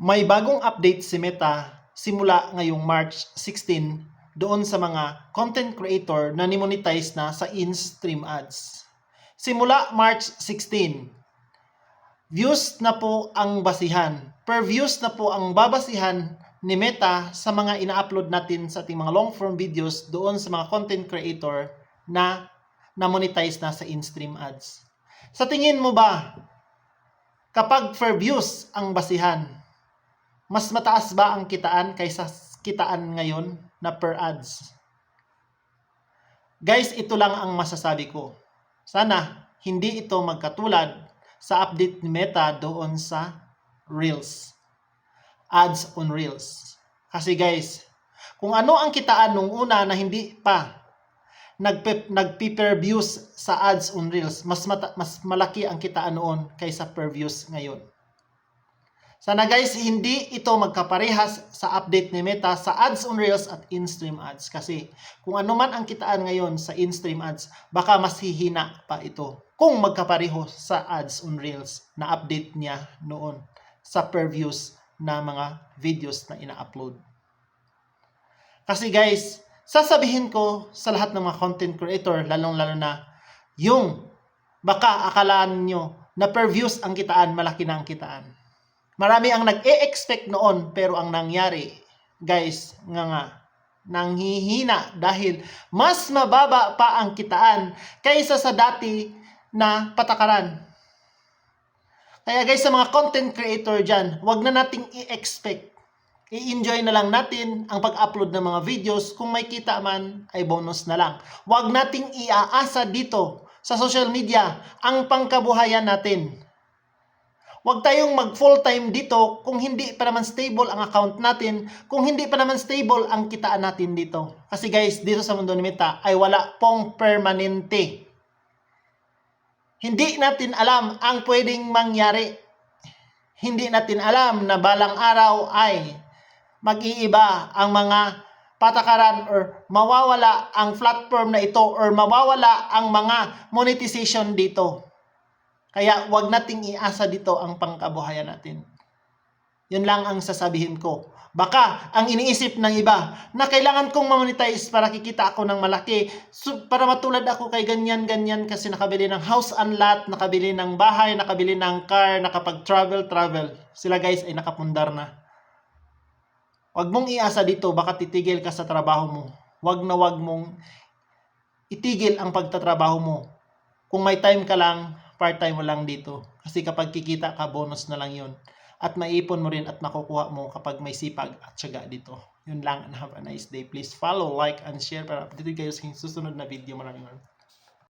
May bagong update si Meta simula ngayong March 16 doon sa mga content creator na nimonetize na sa in-stream ads. Simula March 16, views na po ang basihan. Per views na po ang babasihan ni Meta sa mga ina-upload natin sa ating mga long-form videos doon sa mga content creator na na-monetize na sa in-stream ads. Sa tingin mo ba, kapag per views ang basihan, mas mataas ba ang kitaan kaysa kitaan ngayon na per ads? Guys, ito lang ang masasabi ko. Sana hindi ito magkatulad sa update ni Meta doon sa Reels. Ads on Reels. Kasi guys, kung ano ang kitaan nung una na hindi pa nagpe, nagpi-per views sa ads on Reels, mas mata, mas malaki ang kitaan noon kaysa per views ngayon. Sana guys, hindi ito magkaparehas sa update ni Meta sa ads on Reels at in-stream ads. Kasi kung ano man ang kitaan ngayon sa in-stream ads, baka mas hihina pa ito kung magkapareho sa ads on Reels na update niya noon sa per views na mga videos na ina-upload. Kasi guys, sasabihin ko sa lahat ng mga content creator, lalong-lalo na yung baka akalaan nyo na per views ang kitaan, malaki na ang kitaan. Marami ang nag-e-expect noon pero ang nangyari, guys, nga nga, nanghihina dahil mas mababa pa ang kitaan kaysa sa dati na patakaran. Kaya guys, sa mga content creator dyan, wag na nating i-expect. I-enjoy na lang natin ang pag-upload ng mga videos. Kung may kita man, ay bonus na lang. Wag nating iaasa dito sa social media ang pangkabuhayan natin. Huwag tayong mag full time dito kung hindi pa naman stable ang account natin, kung hindi pa naman stable ang kitaan natin dito. Kasi guys, dito sa mundo ni Meta ay wala pong permanente. Hindi natin alam ang pwedeng mangyari. Hindi natin alam na balang araw ay mag-iiba ang mga patakaran or mawawala ang platform na ito or mawawala ang mga monetization dito. Kaya wag nating iasa dito ang pangkabuhayan natin. Yun lang ang sasabihin ko. Baka ang iniisip ng iba na kailangan kong monetize para kikita ako ng malaki. So, para matulad ako kay ganyan-ganyan kasi nakabili ng house and lot, nakabili ng bahay, nakabili ng car, nakapag-travel, travel. Sila guys ay nakapundar na. Huwag mong iasa dito, baka titigil ka sa trabaho mo. Huwag na huwag mong itigil ang pagtatrabaho mo. Kung may time ka lang, part-time mo lang dito. Kasi kapag kikita ka, bonus na lang yun. At maipon mo rin at makukuha mo kapag may sipag at syaga dito. Yun lang and have a nice day. Please follow, like, and share para updated kayo sa susunod na video. Maraming maraming.